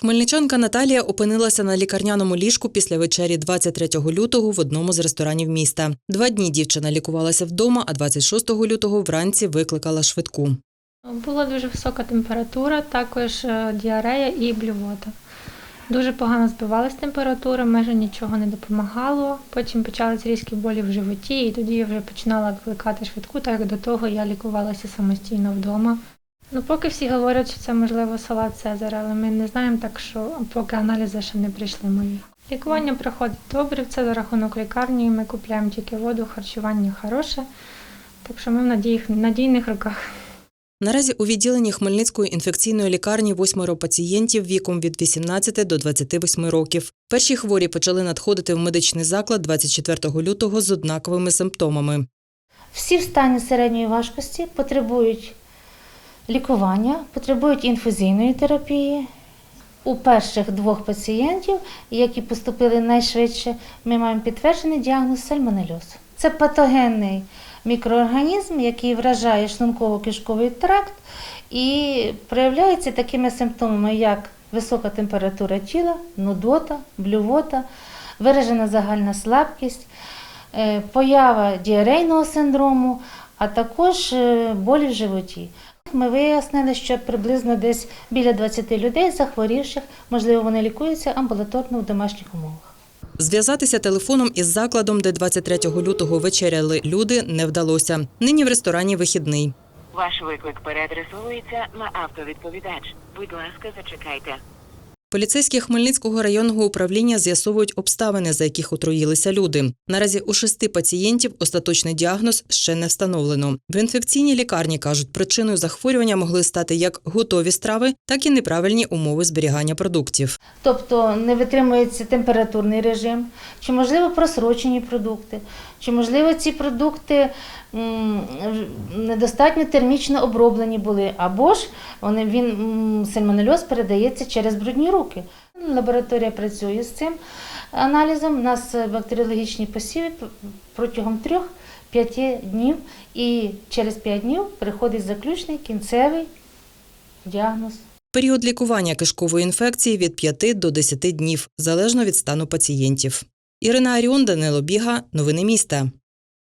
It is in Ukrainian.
Хмельничанка Наталія опинилася на лікарняному ліжку після вечері 23 лютого в одному з ресторанів міста. Два дні дівчина лікувалася вдома, а 26 лютого вранці викликала швидку. Була дуже висока температура, також е, діарея і блювота. Дуже погано збивалась температура, майже нічого не допомагало. Потім почались різкі болі в животі, і тоді я вже починала викликати швидку, так як до того я лікувалася самостійно вдома. Ну, поки всі говорять, що це можливо салат Цезаря, але ми не знаємо так, що поки аналізи ще не прийшли мої. Лікування проходить добре, це за рахунок лікарні. Ми купуємо тільки воду, харчування хороше. Так що ми в надійних, надійних руках. Наразі у відділенні Хмельницької інфекційної лікарні восьмеро пацієнтів віком від 18 до 28 років. Перші хворі почали надходити в медичний заклад 24 лютого з однаковими симптомами. Всі в стані середньої важкості потребують лікування, потребують інфузійної терапії. У перших двох пацієнтів, які поступили найшвидше, ми маємо підтверджений діагноз сальмонельоз. Це патогенний мікроорганізм, який вражає шлунково-кишковий тракт і проявляється такими симптомами, як висока температура тіла, нудота, блювота, виражена загальна слабкість, е, поява діарейного синдрому, а також е, болі в животі. Ми вияснили, що приблизно десь біля 20 людей захворівших, можливо, вони лікуються амбулаторно в домашніх умовах. Зв'язатися телефоном із закладом, де 23 лютого вечеряли люди, не вдалося. Нині в ресторані вихідний. Ваш виклик переадресовується на автовідповідач. Будь ласка, зачекайте. Поліцейські Хмельницького районного управління з'ясовують обставини, за яких отруїлися люди. Наразі у шести пацієнтів остаточний діагноз ще не встановлено. В інфекційній лікарні кажуть, причиною захворювання могли стати як готові страви, так і неправильні умови зберігання продуктів. Тобто не витримується температурний режим, чи можливо просрочені продукти, чи можливо ці продукти недостатньо термічно оброблені були, або ж вони, він, сальмонельоз передається через брудні руки. Лабораторія працює з цим аналізом. У нас бактеріологічні посіви протягом 3-5 днів, і через 5 днів приходить заключний кінцевий діагноз. Період лікування кишкової інфекції від 5 до 10 днів, залежно від стану пацієнтів. Ірина Аріон, Данило Біга. Новини міста.